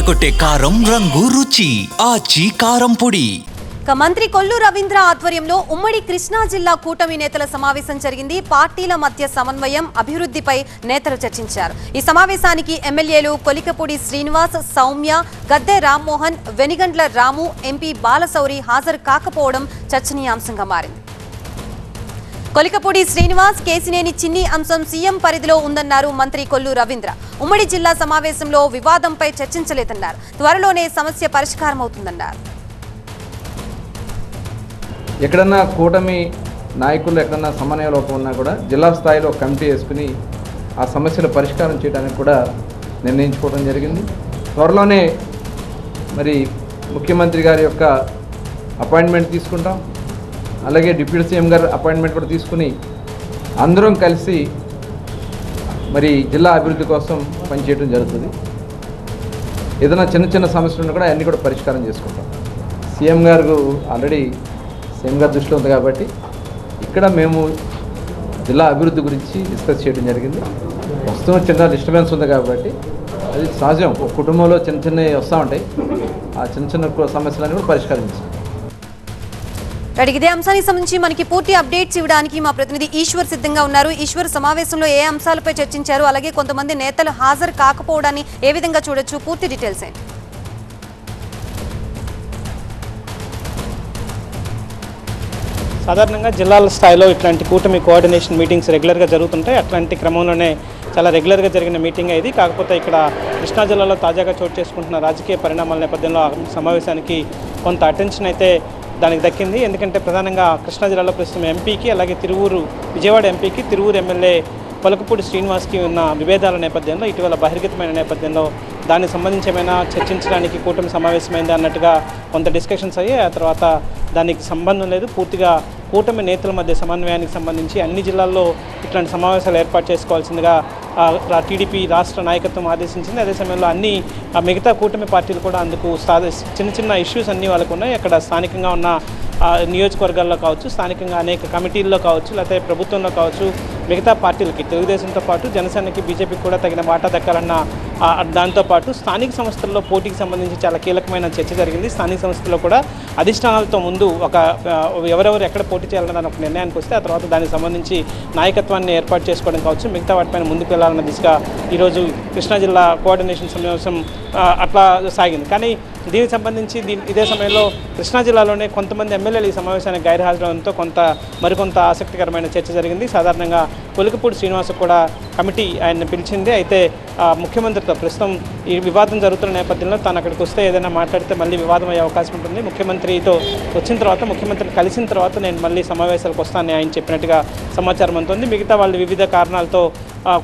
అదరగొట్టే కారం రంగు రుచి ఆచి కారం పొడి. మంత్రి కొల్లు రవీంద్ర ఆధ్వర్యంలో ఉమ్మడి కృష్ణా జిల్లా కూటమి నేతల సమావేశం జరిగింది. పార్టీల మధ్య సమన్వయం అభివృద్ధిపై నేతలు చర్చించారు. ఈ సమావేశానికి ఎమ్మెల్యేలు కొలికపూడి శ్రీనివాస్ సౌమ్య గద్దె రామ్మోహన్ వెనిగండ్ల రాము ఎంపీ బాలశౌరి హాజరు కాకపోవడం చర్చనీయాంశంగా మారింది. కొలికపూడి శ్రీనివాస్ కేసినేని చిన్ని అంశం సీఎం పరిధిలో ఉందన్నారు మంత్రి కొల్లు రవీంద్ర. ఉమ్మడి జిల్లా సమావేశంలో వివాదంపై చర్చించలేదన్నారు. త్వరలోనే సమస్య పరిష్కారమవుతుందన్నారు. ఎక్కడన్నా కూటమి నాయకులు ఎక్కడన్నా సమన్వయ లోపం ఉన్నా కూడా జిల్లా స్థాయిలో కమిటీ వేసుకుని ఆ సమస్యల పరిష్కారం చేయడానికి కూడా నిర్ణయించుకోవడం జరిగింది. త్వరలోనే మరి ముఖ్యమంత్రి గారి యొక్క అపాయింట్మెంట్ తీసుకుంటాం. అలాగే డిప్యూటీ సీఎం గారు అపాయింట్మెంట్ కూడా తీసుకుని అందరం కలిసి మరి జిల్లా అభివృద్ధి కోసం పనిచేయడం జరుగుతుంది. ఏదైనా చిన్న చిన్న సమస్యలు ఉన్నా కూడా అన్నీ కూడా పరిష్కారం చేసుకుంటాం. సీఎం గారు ఆల్రెడీ సీఎం గారి దృష్టిలో ఉంది కాబట్టి ఇక్కడ మేము జిల్లా అభివృద్ధి గురించి డిస్కస్ చేయడం జరిగింది. ప్రస్తుతం చిన్న డిస్టర్బెన్స్ ఉంది కాబట్టి అది సహజం. ఒక కుటుంబంలో చిన్న చిన్నవి వస్తూ ఉంటాయి. ఆ చిన్న చిన్న సమస్యలన్నీ కూడా పరిష్కరించాం రైట్, ఇదే అంశానికి సంబంధించి మనకి పూర్తి అప్డేట్స్ ఇవ్వడానికి మా ప్రతినిధి ఈశ్వర్ సిద్ధంగా ఉన్నారు. ఈశ్వర్ సమావేశంలో ఏ అంశాలపై చర్చించారు? అలాగే కొంతమంది నేతలు హాజరు కాకపోవడాన్ని ఏ విధంగా చూడొచ్చు? పూర్తి డీటెయిల్స్ ఏంటి? సాధారణంగా జిల్లాల స్థాయిలో ఇట్లాంటి కూటమి కోఆర్డినేషన్ మీటింగ్స్ రెగ్యులర్గా జరుగుతుంటాయి. అట్లాంటి క్రమంలోనే చాలా రెగ్యులర్గా జరిగిన మీటింగ్ ఇది. కాకపోతే ఇక్కడ కృష్ణా జిల్లాలో తాజాగా చోటు చేసుకుంటున్న రాజకీయ పరిణామాల నేపథ్యంలో సమావేశానికి కొంత అటెన్షన్ అయితే దానికి దక్కింది. ఎందుకంటే ప్రధానంగా కృష్ణా జిల్లాలో ప్రస్తుతం ఎంపీకి అలాగే తిరువూరు విజయవాడ ఎంపీకి తిరువూరు ఎమ్మెల్యే పలుకుపూడి శ్రీనివాస్కి ఉన్న విభేదాల నేపథ్యంలో ఇటీవల బహిర్గతమైన నేపథ్యంలో దానికి సంబంధించి ఏమైనా చర్చించడానికి కూటమి సమావేశమైంది అన్నట్టుగా కొంత డిస్కషన్స్ అయ్యాయి. ఆ తర్వాత దానికి సంబంధం లేదు. పూర్తిగా కూటమి నేతల మధ్య సమన్వయానికి సంబంధించి అన్ని జిల్లాల్లో ఇట్లాంటి సమావేశాలు ఏర్పాటు చేసుకోవాల్సిందిగా టీడీపీ రాష్ట్ర నాయకత్వం ఆదేశించింది. అదే సమయంలో అన్ని ఆ, మిగతా కూటమి పార్టీలు కూడా అందుకు సాధ- చిన్న చిన్న ఇష్యూస్ అన్నీ వాళ్ళకు ఉన్నాయి. అక్కడ స్థానికంగా ఉన్న నియోజకవర్గాల్లో కావచ్చు స్థానికంగా అనేక కమిటీల్లో కావచ్చు లేకపోతే ప్రభుత్వంలో కావచ్చు మిగతా పార్టీలకి తెలుగుదేశంతో పాటు జనసేనకి బీజేపీకి కూడా తగిన వాటా దక్కాలన్న దాంతోపాటు స్థానిక సంస్థల్లో పోటీకి సంబంధించి చాలా కీలకమైన చర్చ జరిగింది. స్థానిక సంస్థల్లో కూడా అధిష్టానాలతో ముందు ఒక ఎవరెవరు ఎక్కడ పోటీ చేయాలన్న ఒక నిర్ణయానికి వస్తే ఆ తర్వాత దానికి సంబంధించి నాయకత్వాన్ని ఏర్పాటు చేసుకోవడం కావచ్చు మిగతా వాటిపైన ముందుకు వెళ్ళాలన్న దిశగా ఈరోజు కృష్ణా జిల్లా కోఆర్డినేషన్ సమావేశం అట్లా సాగింది. కానీ దీనికి సంబంధించి దీని ఇదే సమయంలో కృష్ణా జిల్లాలోనే కొంతమంది ఎమ్మెల్యేలు ఈ సమావేశానికి గైర్హాజరవడంతో కొంత మరికొంత ఆసక్తికరమైన చర్చ జరిగింది. సాధారణంగా కొలికపూడి శ్రీనివాస్ కూడా కమిటీ ఆయన పిలిచింది. అయితే ముఖ్యమంత్రితో ప్రస్తుతం ఈ వివాదం జరుగుతున్న నేపథ్యంలో తాను అక్కడికి వస్తే ఏదైనా మాట్లాడితే మళ్ళీ వివాదం అయ్యే అవకాశం ఉంటుంది. ముఖ్యమంత్రితో వచ్చిన తర్వాత ముఖ్యమంత్రిని కలిసిన తర్వాత నేను మళ్ళీ సమావేశాలకు వస్తానని ఆయన చెప్పినట్టుగా సమాచారం అందుతుంది. మిగతా వాళ్ళు వివిధ కారణాలతో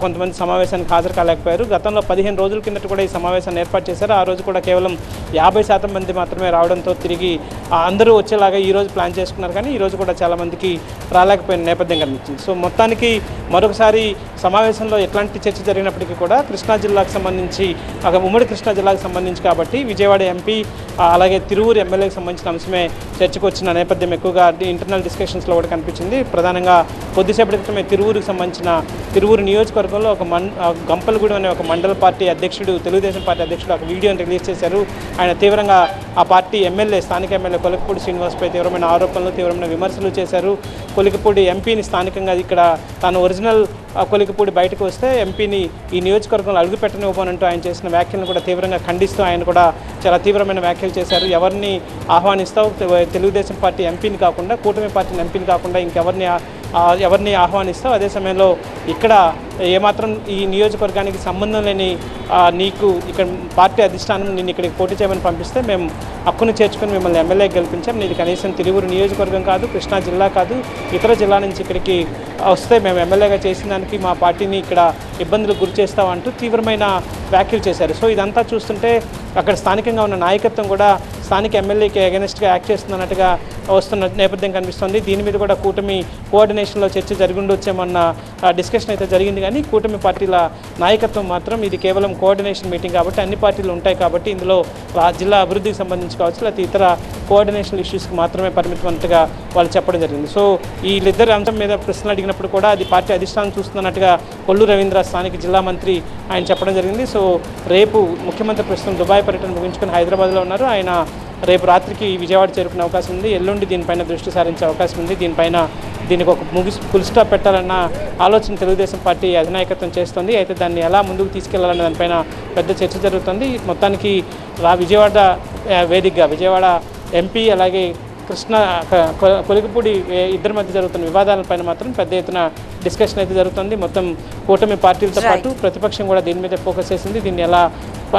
కొంతమంది సమావేశానికి హాజరు కాలేకపోయారు. గతంలో పదిహేను రోజుల కిందట కూడా ఈ సమావేశాన్ని ఏర్పాటు చేశారు. ఆ రోజు కూడా కేవలం యాభై శాతం మంది మాత్రమే రావడంతో తిరిగి అందరూ వచ్చేలాగా ఈరోజు ప్లాన్ చేసుకున్నారు కానీ ఈరోజు కూడా చాలామందికి రాలేకపోయిన నేపథ్యం కనిపించింది. సో మొత్తానికి మరొకసారి సమావేశంలో ఎట్లాంటి చర్చ జరిగినప్పటికీ కూడా కృష్ణా జిల్లాకు సంబంధించి ఒక ఉమ్మడి కృష్ణా జిల్లాకు సంబంధించి కాబట్టి విజయవాడ ఎంపీ అలాగే తిరువూరు ఎమ్మెల్యేకి సంబంధించిన అంశమే చర్చకు వచ్చిన నేపథ్యం ఎక్కువగా ఇంటర్నల్ డిస్కషన్స్లో కూడా కనిపించింది. ప్రధానంగా కొద్దిసేపటి క్రితమే తిరువురుకు సంబంధించిన తిరువూరు నియోజకవర్గంలో ఒక మన్ గంపలగూడెం అనే ఒక మండల పార్టీ అధ్యక్షుడు తెలుగుదేశం పార్టీ అధ్యక్షుడు ఒక వీడియోని రిలీజ్ చేశారు. ఆయన ఆయన తీవ్రంగా ఆ పార్టీ ఎమ్మెల్యే స్థానిక ఎమ్మెల్యే కొలికపూడి శ్రీనివాస్పై తీవ్రమైన ఆరోపణలు తీవ్రమైన విమర్శలు చేశారు. కొలికపూడి ఎంపీని స్థానికంగా ఇక్కడ తాను ఒరిజినల్ కొలికపూడి బయటకు వస్తే ఎంపీని ఈ నియోజకవర్గంలో అడుగుపెట్టనివ్వనంటూ ఆయన చేసిన వ్యాఖ్యలను కూడా తీవ్రంగా ఖండిస్తూ ఆయన కూడా చాలా తీవ్రమైన వ్యాఖ్యలు చేశారు. ఎవరిని ఆహ్వానిస్తావు? తె- తెలుగుదేశం పార్టీ ఎంపీని కాకుండా కూటమి పార్టీని ఎంపీని కాకుండా ఇంకెవరిని ఎవరిని ఆహ్వానిస్తావు? అదే సమయంలో ఇక్కడ ఏమాత్రం ఈ నియోజకవర్గానికి సంబంధం లేని నీకు ఇక్కడ పార్టీ అధిష్టానం నిన్ను ఇక్కడికి పోటీ చేయమని పంపిస్తే మేము హక్కును చేర్చుకొని మిమ్మల్ని ఎమ్మెల్యే గెలిపించాం. నీది కనీసం తిరువురు నియోజకవర్గం కాదు కృష్ణా జిల్లా కాదు ఇతర జిల్లా నుంచి ఇక్కడికి వస్తే మేము ఎమ్మెల్యేగా చేసిన దానికి మా పార్టీని ఇక్కడ ఇబ్బందులకు గురి చేస్తామంటూ తీవ్రమైన వ్యాఖ్యలు చేశారు. సో ఇదంతా చూస్తుంటే అక్కడ స్థానికంగా ఉన్న నాయకత్వం కూడా స్థానిక ఎమ్మెల్యేకి అగెనిస్ట్గా యాక్ట్ చేస్తున్నట్టుగా వస్తున్న నేపథ్యం కనిపిస్తుంది. దీని మీద కూడా కూటమి కోఆర్డినేషన్లో చర్చ జరిగి ఉండొచ్చేమన్న డిస్కషన్ అయితే జరిగింది. కానీ కూటమి పార్టీల నాయకత్వం మాత్రం ఇది కేవలం కోఆర్డినేషన్ మీటింగ్ కాబట్టి అన్ని పార్టీలు ఉంటాయి కాబట్టి ఇందులో ఆ జిల్లా అభివృద్ధికి సంబంధించి కావచ్చు లేకపోతే ఇతర కోఆర్డినేషన్ ఇష్యూస్కి మాత్రమే పరిమితమంతగా వాళ్ళు చెప్పడం జరిగింది. సో వీళ్ళిద్దరి అంశం మీద ప్రశ్నలు అడిగినప్పుడు కూడా అది పార్టీ అధిష్టానం చూస్తున్నట్టుగా కొల్లు రవీంద్ర స్థానిక జిల్లా మంత్రి ఆయన చెప్పడం జరిగింది. సో రేపు ముఖ్యమంత్రి ప్రస్తుతం దుబాయ్ పర్యటన ముగించుకొని హైదరాబాద్లో ఉన్నారు. ఆయన రేపు రాత్రికి విజయవాడ చేరుకునే అవకాశం ఉంది. ఎల్లుండి దీనిపైన దృష్టి సారించే అవకాశం ఉంది. దీనిపైన దీనికి ఒక ముగిసి ఫుల్ స్టాప్ పెట్టాలన్న ఆలోచన తెలుగుదేశం పార్టీ అధినాయకత్వం చేస్తుంది. అయితే దాన్ని ఎలా ముందుకు తీసుకెళ్ళాలన్న దానిపైన పెద్ద చర్చ జరుగుతుంది. మొత్తానికి రా విజయవాడ వేదికగా విజయవాడ ఎంపీ అలాగే కృష్ణ క- కొ- కొలికపూడి ఏ- ఇద్దరి మధ్య జరుగుతున్న వివాదాలపైన మాత్రం పెద్ద ఎత్తున డిస్కషన్ అయితే జరుగుతుంది. మొత్తం కూటమి పార్టీలతో. పాటు ప్రతిపక్షం కూడా దీని మీద ఫోకస్ చేసింది. దీన్ని ఎలా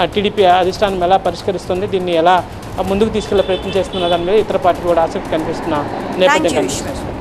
టీడీపీ అధిష్టానం ఎలా పరిష్కరిస్తుంది దీన్ని ఎలా ముందుకు తీసుకెళ్ళే ప్రయత్నం చేస్తున్న దాని మీద ఇతర పార్టీలు కూడా ఆసక్తి కనిపిస్తున్న నేపథ్యం కనిపిస్తుంది.